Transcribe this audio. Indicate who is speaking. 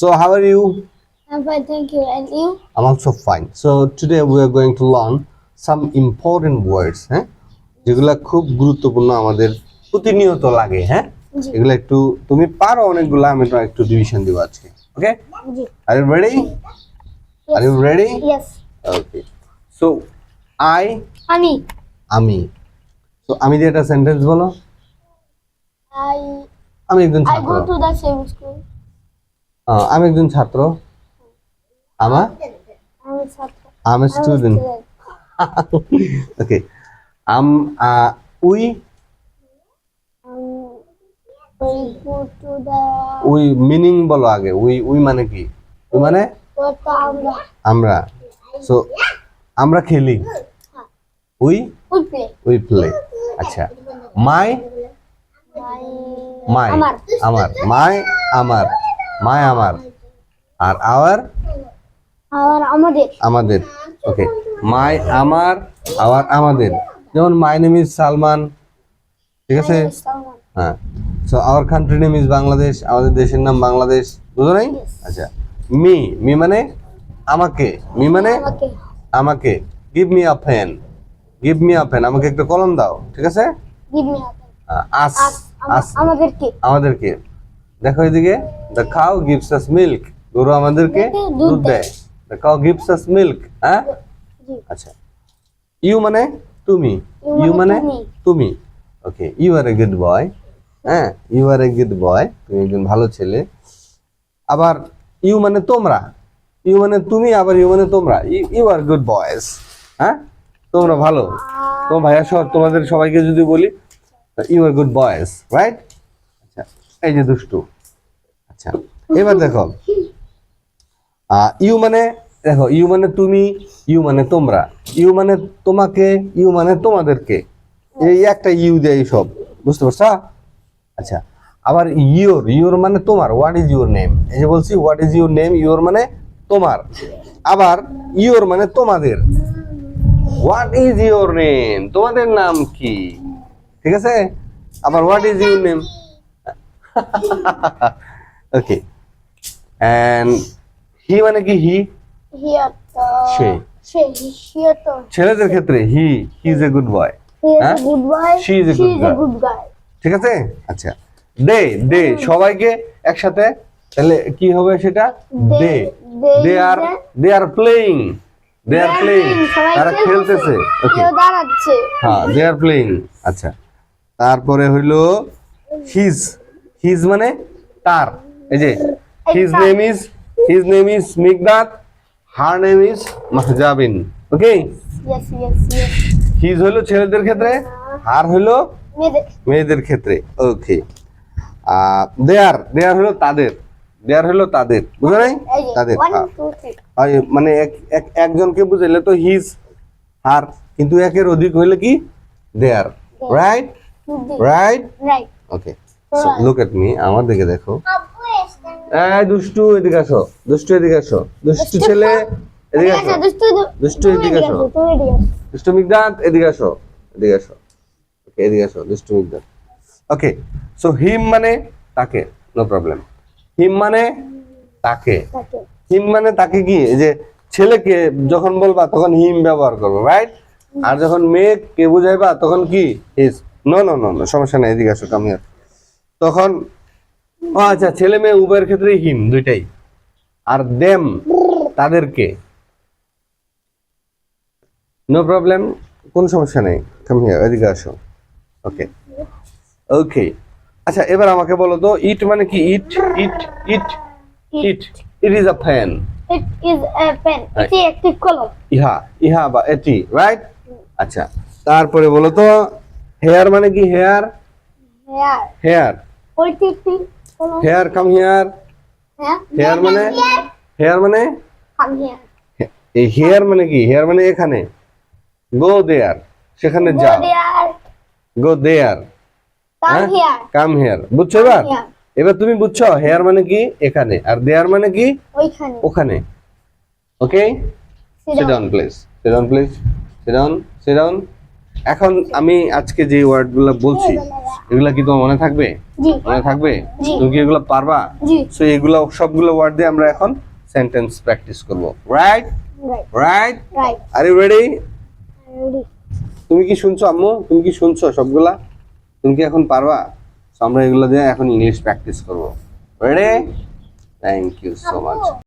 Speaker 1: So how are you?
Speaker 2: I'm fine, thank you. And you?
Speaker 1: I'm also fine. So today we are going to learn some important words, হ্যাঁ যেগুলা খুব গুরুত্বপূর্ণ আমাদের প্রতিনিয়ত লাগে হ্যাঁ। এগুলা একটু তুমি পারো অনেকগুলা আমি তো একটু ডিভিশন দিব আজকে okay. Are you ready are you ready
Speaker 2: Yes.
Speaker 1: Okay so I
Speaker 2: আমি
Speaker 1: আমি তো আমি দিয়ে একটা সেন্টেন্স বলো
Speaker 2: I
Speaker 1: আমি একজন
Speaker 2: I
Speaker 1: ছাত্র
Speaker 2: go to the same school.
Speaker 1: আহ, আমি একজন ছাত্র। আমা। Am student okay am we? We meaning বলো আগে। উই উই মানে কি? উই মানে?
Speaker 2: আমরা।
Speaker 1: আমরা। সো আমরা খেলি। উই? উই প্লে আচ্ছা। মাই? মাই
Speaker 2: আমার।
Speaker 1: মাই আমার। মাই আমার আর আওয়ার?
Speaker 2: আর আমাদের।
Speaker 1: আমাদের ওকে মাই আমার আওয়ার আমাদের। যেমন মাই নেম ইজ সালমান ঠিক আছে? হ্যাঁ। So our country name is Bangladesh আমাদের দেশের নাম বাংলাদেশ বুঝো নাই? আচ্ছা মি মি মানে আমাকে মি মানে
Speaker 2: আমাকে।
Speaker 1: Give me a pen give me a pen আমাকে একটা কলম দাও ঠিক আছে?
Speaker 2: A pen.
Speaker 1: আস
Speaker 2: আস
Speaker 1: আস।
Speaker 2: আমাদেরকে।
Speaker 1: আমাদেরকে। দেখো এদিকে দ্য খাও গিভস আস মিল্ক গরু আমাদেরকে
Speaker 2: দুধ
Speaker 1: দেয় দ্য খাও গিভস আস মিল্ক হ্যাঁ আচ্ছা ইউ মানে তুমি ইউ
Speaker 2: মানে তুমি।
Speaker 1: Okay you R A good বয় হ্যাঁ ইউ আর এ গুড বয় তুমি একজন ভালো ছেলে আবার ইউ মানে তোমরা ইউ মানে তুমি আবার ইউ মানে তোমরা ইউ আর গুড বয়েস হ্যাঁ তোমরা ভালো তোমার ভাইয়া সহ তোমাদের সবাইকে যদি বলি you are good boys right এই যে দুষ্টু। আচ্ছা এবার দেখো। ইউ মানে দেখো, ইউ মানে তুমি, ইউ মানে তোমরা। ইউ মানে তোমাকে, ইউ মানে তোমাদেরকে। এই একটা ইউ দেয় সব, বুঝতে পারছ? আচ্ছা আবার ইউর ইউর মানে তোমার হোয়াট ইজ ইউর নেম এই যে বলছি what is your name your মানে তোমার। আবার ইউর মানে তোমাদের। হোয়াট ইজ ইউর নেম তোমাদের নাম কি? ঠিক আছে? আবার what is your name okay and he মানে কি হি
Speaker 2: তো
Speaker 1: সে। ছেলেদের ক্ষেত্রে he he is a good boy
Speaker 2: he is? A good boy
Speaker 1: She is a good girl.
Speaker 2: Good guy
Speaker 1: ঠিক আছে? আচ্ছা। দে দে সবাইকে একসাথে তাহলে কি হবে সেটা?
Speaker 2: They-
Speaker 1: they.
Speaker 2: they
Speaker 1: they are they. Are playing they are playing তারা খেলতেছে। ওকে হ্যাঁ দে আর প্লেইং আচ্ছা। তারপরে হইল হিজ হিজ মানে তার। এই যে his name is his name is Mikdad her name is Mahjabin okay
Speaker 2: yes yes yes
Speaker 1: his হইল ছেলেদের ক্ষেত্রে হার হইল
Speaker 2: মেয়েদের
Speaker 1: মেয়েদের ক্ষেত্রে। ওকে দেয়ার দেয়ার হলো তাদের। দেয়ার হলো তাদের। বুঝো নাই? তাদের হ্যাঁ। আর মানে এক এক- একজনকে বুঝাইলে তো হিজ হার কিন্তু একের অধিক হইলে কি? There right right
Speaker 2: right
Speaker 1: okay look at me আমার দিকে দেখো। এই দুষ্টু এদিকে আসো। দুষ্টু এদিকে আসো। দুষ্টু ছেলে এদিকে আসো।
Speaker 2: দুষ্টু
Speaker 1: এদিকে আসো। দুষ্টু মিগদাত এদিকে আসো। এদিকে আসো। ওকে এদিকে আসো দুষ্টু মিগদাত। ওকে সো হিম মানে তাকে নো প্রবলেম হিম মানে তাকে। হিম মানে তাকে কি? যে ছেলেকে যখন বলবা তখন হিম ব্যবহার করবে রাইট আর যখন মেয়েকে বুঝাইবা তখন কি? হিজ নো নো নো সমস্যা নেই এদিকে আসো কাম হিয়ার তখন ও আচ্ছা ছেলে মেয়ে উভয়ের ক্ষেত্রে হিম দুইটাই। আর দেম তাদেরকে। নো প্রবলেম কোন সমস্যা নেই। কাম হিয়ার এদিকে আসো। ওকে ওকে আচ্ছা এবার আমাকে বলো তো ইট মানে কি? It it it it it is a fan
Speaker 2: it is pen
Speaker 1: Right.
Speaker 2: এটি একটি কলম
Speaker 1: ইহা ইহা বা এটি রাইট আচ্ছা তারপরে বলো তো হেয়ার মানে কি? Here
Speaker 2: here
Speaker 1: here here come here
Speaker 2: হ্যাঁ
Speaker 1: হেয়ার মানে? হেয়ার মানে?
Speaker 2: হিয়ার
Speaker 1: মানে কি? হেয়ার মানে এখানে? গো দেয়ার সেখানে যাও। গো দেয়ার
Speaker 2: কাম হেয়ার
Speaker 1: বুঝছ এবার? এবার তুমি বুঝছ হেয়ার মানে কি? এখানে। আর দেয়ার মানে কি? ওখানে। ওকে
Speaker 2: Sit down.
Speaker 1: down please. Sit down please. Sit down. Sit down. এখন আমি আজকে যে ওয়ার্ডগুলো বলছি এগুলা কি তোমার মনে থাকবে? মনে থাকবে? তুমি কি এগুলো পারবা? সো এগুলো সবগুলো ওয়ার্ড দিয়ে আমরা এখন সেন্টেন্স প্র্যাকটিস করব। Right
Speaker 2: right
Speaker 1: are you ready তুমি কি শুনছো আম্মু? তুমি কি শুনছো সবগুলা? তুমি কি এখন পারবা? আমরা এগুলো দিয়ে এখন ইংলিশ প্র্যাকটিস করব। Ready thank you so much